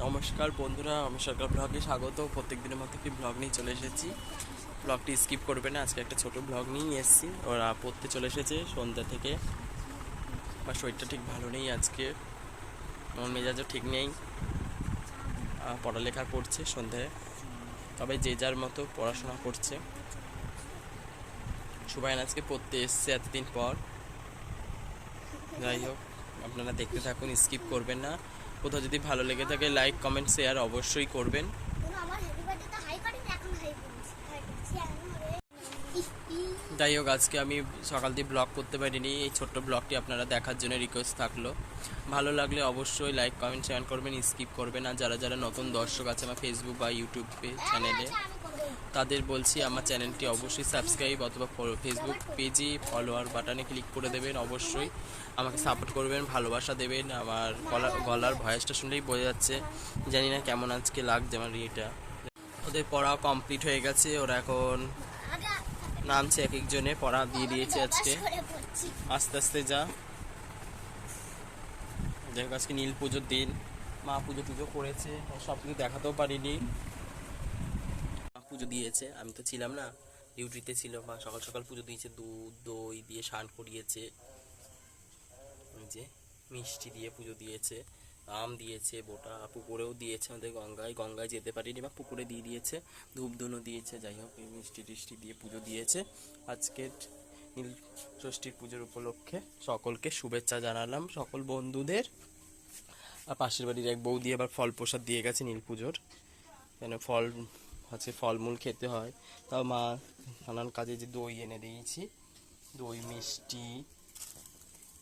নমস্কার বন্ধুরা, আমি সরকার ব্লগে স্বাগত। প্রত্যেক দিনের মতো একটি ব্লগ নিয়ে চলে এসেছি। ব্লগটি স্কিপ করবে না, আজকে একটা ছোট ব্লগ নিয়ে এসেছি। ওরা পড়তে চলে এসেছে সন্ধ্যা থেকে। আমার শরীরটা ঠিক ভালো নেই আজকে। মন মেজাজও ঠিক নেই। পড়ালেখা করছে সন্ধ্যায়। তবে যে যার মতো পড়াশোনা করছে। সুবাইন আজকে পড়তে এসছে এতদিন পর। যাই হোক, আপনারা দেখতে থাকুন, স্কিপ করবেন না। কোথাও যদি ভালো লেগে থাকে লাইক কমেন্ট শেয়ার অবশ্যই করবেন। যাই হোক, আজকে আমি সকাল দিয়ে ব্লগ করতে পারিনি, এই ছোট্ট ব্লগটি আপনারা দেখার জন্য রিকোয়েস্ট থাকল ভালো লাগলে অবশ্যই লাইক কমেন্ট শেয়ার করবেন স্কিপ করবেন আর যারা যারা নতুন দর্শক আছে আমার ফেসবুক বা ইউটিউব চ্যানেলে। তাদের বলছি, আমার চ্যানেলটি অবশ্যই সাবস্ক্রাইব অথবা ফেসবুক পেজে ফলোয়ার বাটনে ক্লিক করে দেবেন অবশ্যই। আমাকে সাপোর্ট করবেন, ভালোবাসা দেবেন। আমার গলা গলার ভয়েসটা শুনলেই বোঝা যাচ্ছে, জানি না কেমন আজকে লাগছে আমার ইয়েটা। ওদের পড়া কমপ্লিট হয়ে গেছে, ওরা এখন নামছে এক একজনে পড়া দিয়ে দিয়েছে আজকে। আস্তে আস্তে যা। হোক, আজকে নীল পুজোর দিন, মা পুজো টুজো করেছে সব কিছু দেখাতেও পারিনি। পুজো দিয়েছে। আমি তো ছিলাম না ডিউটিতে ছিল, মা সকাল সকাল পুজো দিয়েছে, দুধ, দই দিয়ে স্নান করিয়েছে। যে মিষ্টি দিয়ে পুজো দিয়েছে, আম দিয়েছে, বোটা পুকুরেও দিয়েছে আমাদের গঙ্গায়। গঙ্গায় যেতে পারিনি বা পুকুরে দিয়ে দিয়েছে ধূপ ধুনো দিয়েছে, যাই হোক, এই মিষ্টি টিষ্টি দিয়ে পুজো দিয়েছে। আজকের নীল ষষ্ঠীর পুজোর উপলক্ষে সকলকে শুভেচ্ছা জানালাম, সকল বন্ধুদের। আর পাশের বাড়ির এক বউ দিয়ে আবার ফল প্রসাদ দিয়ে গেছে নীল পুজোর। কেন ফল হচ্ছে ফলমূল খেতে হয়। তাও মা নানান কাজে যে দই এনে দিয়েছি। দই, মিষ্টি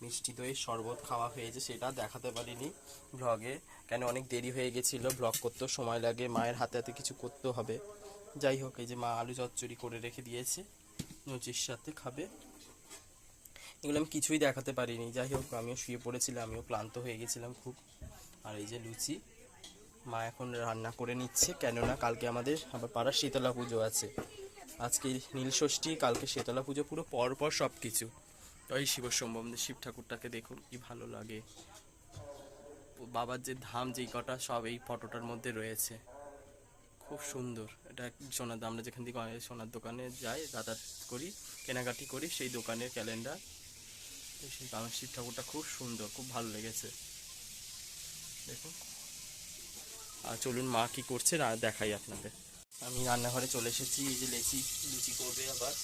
মিষ্টি দই, শরবত খাওয়া হয়েছে, সেটা দেখাতে পারিনি ব্লগে কেন, অনেক দেরি হয়ে গেছিল ব্লগ করতেও সময় লাগে, মায়ের হাতে হাতে কিছু করতে হবে। যাই হোক, এই যে মা আলু চচ্চড়ি করে রেখে দিয়েছে লুচির সাথে খাবে। এগুলো আমি কিছুই দেখাতে পারিনি। যাই হোক, আমিও শুয়ে পড়েছিলাম, আমিও ক্লান্ত হয়ে গেছিলাম খুব। আর এই যে লুচি মা এখন রান্না করে নিচ্ছে, কেননা কালকে আমাদের আবার পাড়ার শীতলা পুজো আছে। আজকে নীল ষষ্ঠী, কালকে শীতলা পুজো, পুরো পর পর সব কিছু ওই শিব সম্বন্ধে, শিব ঠাকুরটাকে দেখুন, কি ভালো লাগে। বাবার যে ধাম যেই কটা সব এই ফটোটার মধ্যে রয়েছে। খুব সুন্দর। এটা সোনার আমরা যেখান থেকে সোনার দোকানে যাই, যাতায়াত করি, কেনাকাটি করি, সেই দোকানের ক্যালেন্ডার। সেই শিব ঠাকুরটা খুব সুন্দর, খুব ভালো লেগেছে। দেখুন। আর চলুন মা কি করছে দেখাই আপনাদের। আমি রান্নাঘরে চলে এসেছি, এই যে লেচি, লুচি করবে আবার,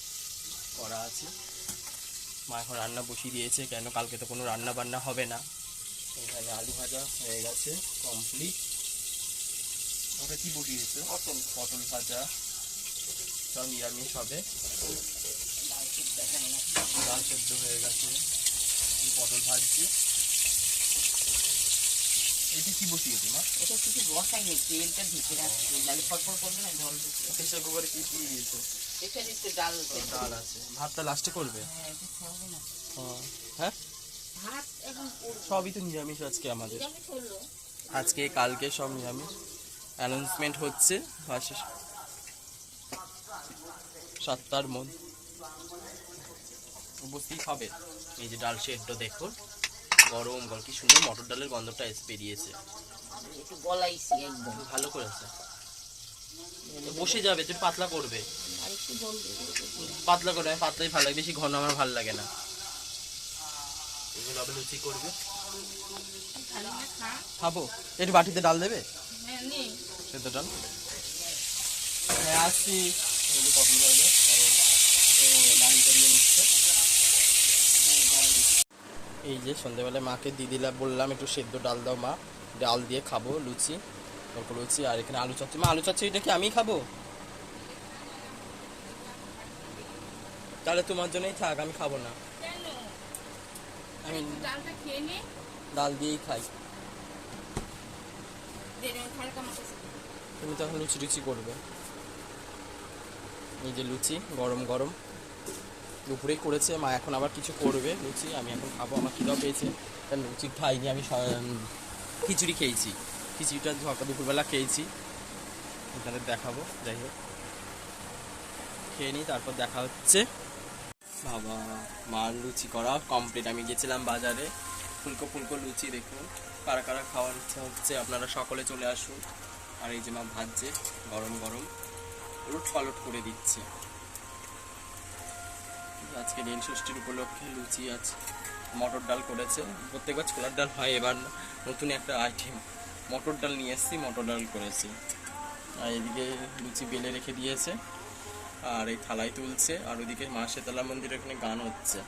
করা আছে। মা এখন রান্না বসিয়ে দিয়েছে, কেন কালকে তো কোনো রান্না বান্না হবে না। এখানে আলু ভাজা হয়ে গেছে কমপ্লিট ওটা কি বসিয়েছে পটল। পটল ভাজা, সব নিরামিষ হবে। ডাল সেদ্ধ হয়ে গেছে, পটল ভাজছে। এটা কি বসিয়েছে মা? এটা কিছু তেলটা ঢেকে রাখছে নাহলে ফটফট করবে না জল ঢুকে প্রেসার কুকারে কি দিয়েছে? এখানে একটু ডাল ডাল আছে। ভাতটা লাস্টে করবে? হ্যাঁ হ্যাঁ? ভাত এখন সবই তো নিরামিষ আজকে আমাদের। আজকে কালকে সব নিরামিষ। অ্যানাউন্সমেন্ট হচ্ছে বাসে সাতটার মধ্যে। উপস্থিত হবে। এই যে ডাল সেদ্ধ দেখুন। গরম গরম কি সুন্দর মটর ডালের গন্ধটা এসে বেরিয়েছে। একটু গলাইছি একদম। ভালো করেছে। বসে যাবে তুই পাতলা করবে। পাতলা করে পাতলাই ভালো লাগে বেশি ঘন আমার ভালো লাগে না। এগুলো আবার লুচি করবে। খাব। একটু বাটিতে ডাল দেবে? হ্যাঁ সেদ্ধ ডাল? হ্যাঁ আসছি। ডাল করিয়ে নিচ্ছে। এই যে সন্ধ্যেবেলায় মাকে দিদিলা বললাম একটু সেদ্ধ ডাল দাও মা ডাল দিয়ে খাব লুচি তারপর লুচি আর এখানে আলু চচ্চড়ি। মা আলু চচ্চড়িটা কি আমি খাব? তাহলে তোমার জন্যই থাক আমি খাব না। আমি ডাল দিয়েই খাই। তুমি তখন লুচি টুচি করবে। এই যে লুচি গরম গরম। দুপুরেই করেছে, মা এখন আবার কিছু করবে। লুচি, আমি এখন খাব, আমার খিদাও পেয়েছে। কারণ লুচি খাইনি, আমি খিচুড়ি খেয়েছি। খিচুড়িটা সকাল দুপুরবেলা খেয়েছি। আপনাদের দেখাবো, যাই হোক। খেয়ে নিই, তারপর দেখা হচ্ছে। বাবা, মার লুচি করা কমপ্লিট আমি গেছিলাম বাজারে। ফুলকো ফুলকো লুচি দেখুন, কারা কারা খাওয়ার ইচ্ছা হচ্ছে, আপনারা সকলে চলে আসুন। আর এই যে মা ভাজছে, গরম গরম। উলট পালট করে দিচ্ছে। আজকে নীল ষষ্ঠীর উপলক্ষে লুচি আছে মটর ডাল করেছে। প্রত্যেকবার ছোলার ডাল হয়, এবার নতুন একটা আইটেম মটর ডাল নিয়ে এসেছি, মটর ডাল করেছি। আর এদিকে লুচি বেলে রেখে দিয়েছে, আর এই থালায় তুলছে, আর ওইদিকে মা শেতলা মন্দিরের এখানে গান হচ্ছে।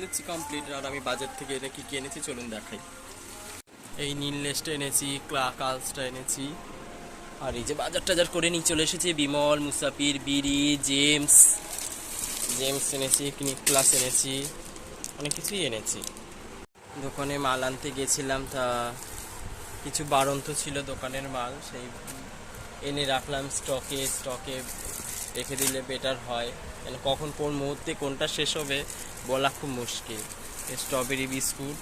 লুচি কমপ্লিট আর আমি বাজার থেকে এনে কি কি এনেছি চলুন দেখাই। এই নীল লেসটা এনেছি ক্লা কালসটা এনেছি। আর এই যে বাজার টাজার করে নিয়ে চলে এসেছি বিমল, মুসাফির, বিড়ি, জেমস। জেমস এনেছি ক্লিনিক ক্লাস এনেছি, অনেক কিছুই এনেছি। দোকানে মাল আনতে গেছিলাম, তা কিছু বারন্ত ছিল দোকানের মাল, সেই এনে রাখলাম স্টকে স্টকে রেখে দিলে বেটার হয়। কেন কখন কোন মুহূর্তে কোনটা শেষ হবে বলা খুব মুশকিল। স্ট্রবেরি বিস্কুট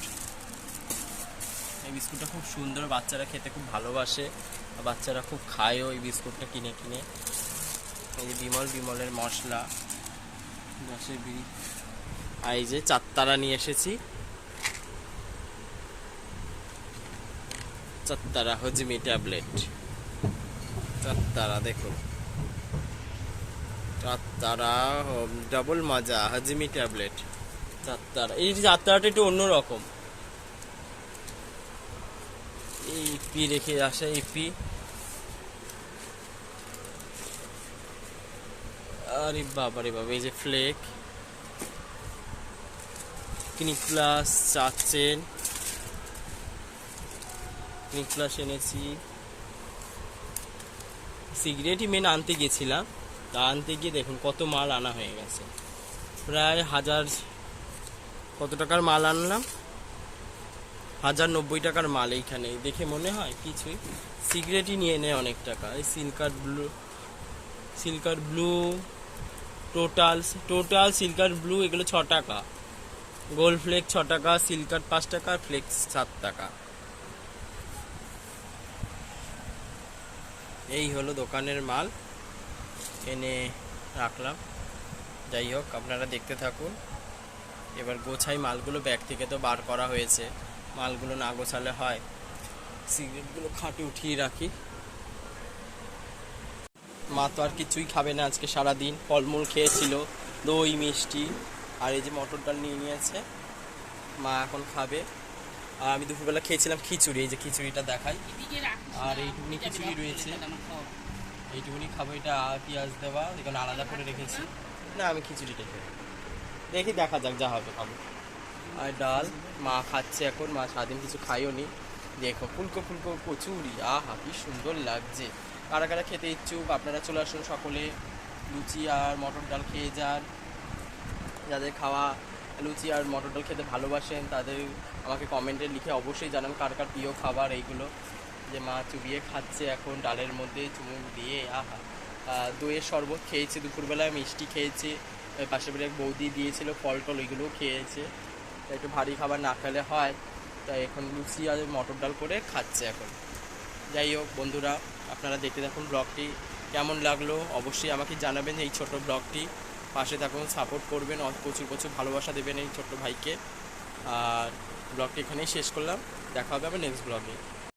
এই বিস্কুটটা খুব সুন্দর, বাচ্চারা খেতে খুব ভালোবাসে বাচ্চারা খুব খায়ও এই বিস্কুটটা কিনে কিনে। এই যে বিমল, বিমলের মশলা, দশের বিড়ি। আর এই যে চারতারা নিয়ে এসেছি। চারতারা হজমি ট্যাবলেট। চারতারা দেখুন। চারতারা ডাবল মাজা, হজমি ট্যাবলেট। চারতারা এই চারতারাটা একটু অন্যরকম। এই ইপি রেখে আসা ইপি আরে বাবা রে বাবা, এই যে ফ্লেক। ক্লিনিক প্লাস চাচ্ছেন ক্লিনিক প্লাস এনেছি। সিগারেটই মেন আনতে গেছিলাম। তা আনতে গিয়ে দেখুন কত মাল আনা হয়ে গেছে। প্রায় হাজার, কত টাকার মাল আনলাম? হাজার নব্বই টাকার মাল এইখানে। দেখে মনে হয় কিছুই। সিগারেটই নিয়ে নেয় অনেক টাকা। এই সিলকার ব্লু সিলকার ব্লু, টোটাল টোটাল সিলকার ব্লু, এগুলো ছ টাকা। গোল্ড ফ্লেক ছ টাকা সিলকার পাঁচ টাকা ফ্লেক্স সাত টাকা। এই হলো দোকানের মাল। এনে রাখলাম। যাই হোক, আপনারা দেখতে থাকুন। এবার গোছাই মালগুলো ব্যাগ থেকে তো বার করা হয়েছে। মালগুলো না গোছালে হয়। সিগারেটগুলো খাটে উঠিয়ে রাখি। মা তো আর কিছুই খাবে না আজকে সারাদিন। ফলমূল খেয়েছিল, দই, মিষ্টি, আর এই যে মটর ডাল নিয়ে নিয়েছে। মা এখন খাবে। আর আমি দুপুরবেলা খেয়েছিলাম খিচুড়ি, এই যে খিচুড়িটা দেখাই। আর এইটুকুনি খিচুড়ি রয়েছে। এইটুকুনি খাব, এটা পেঁয়াজ দেওয়া এখানে আলাদা করে রেখেছি। না, আমি খিচুড়িটা খাই দেখি, দেখা যাক যা হবে, খাব। আর ডাল, মা খাচ্ছে এখন, মা সারাদিন কিছু খাইও নি। দেখো, ফুলকো ফুলকো কচুরি, আহা, কি সুন্দর লাগছে। কারা কারা খেতে ইচ্ছুক, আপনারা চলে আসুন সকলে। লুচি আর মটর ডাল খেয়ে যান। যাদের খাওয়া লুচি আর মটর ডাল খেতে ভালোবাসেন, তাদের আমাকে কমেন্টে লিখে অবশ্যই জানান কার কার প্রিয় খাবার এইগুলো। যে মা চুবিয়ে খাচ্ছে এখন ডালের মধ্যে চুমুক দিয়ে, আহা। দইয়ের শরবত খেয়েছি, দুপুরবেলায় মিষ্টি খেয়েছি। পাশের বাড়ি এক বৌদি দিয়েছিল ফল টল ওইগুলোও খেয়েছে। একটু ভারী খাবার না খেলে হয়, তাই এখন লুচি আর মটর ডাল করে খাচ্ছে এখন। যাই হোক বন্ধুরা, আপনারা দেখতে দেখুন ব্লগটি। কেমন লাগল অবশ্যই আমাকে জানাবেন এই ছোট ব্লগটি। পাশে থাকুন, সাপোর্ট করবেন প্রচুর প্রচুর ভালোবাসা দেবেন এই ছোট্ট ভাইকে। আর ব্লগটি এখানেই শেষ করলাম। দেখা হবে আবার নেক্সট ব্লগে